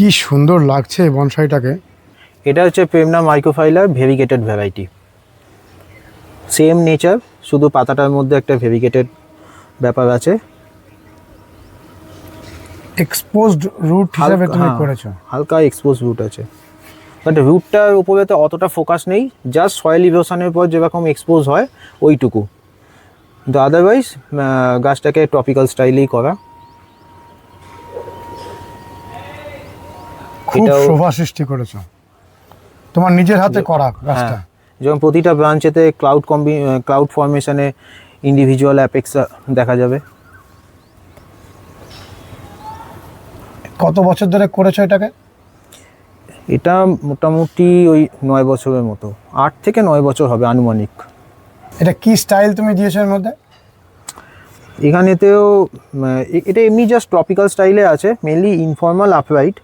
কি সুন্দর লাগছে বনসাইটাকে? এটা হচ্ছে premna microphylla variegated variety. Same nature শুধু পাতাটার মধ্যে একটা ভেরিগেটেড ব্যাপার আছে। এক্সপোজড রুট হিসাবে তুমি হ্যাঁ, করেছ। হালকা এক্সপোজ রুট আছে। বাট রুটটার উপরে তো অতটা ফোকাস নেই জাস্ট সয়েল ইভোশনের পর যেরকম এক্সপোজ হয় ওইটুকু। কিন্তু আদারওয়াইজ গাছটাকে টপিক্যাল স্টাইলেই করা। খুব শোভা সৃষ্টি করেছ। তোমার নিজের হাতে করা হ্যাঁ। যেমন প্রতিটা ব্রাঞ্চেতে ক্লাউড কম্বি ক্লাউড ফর্মেশনে ইন্ডিভিজুয়াল অ্যাপেক্স দেখা যাবে। কত বছর ধরে করেছ এটাকে? এটা মোটামুটি ওই নয় বছরের মতো। আট থেকে নয় বছর হবে আনুমানিক। এটা কি স্টাইল তুমি দিয়েছ এর মধ্যে? এখানেতেও এটা এমনি জাস্ট টপিক্যাল স্টাইলে আছে মেনলি ইনফর্মাল আপরাইট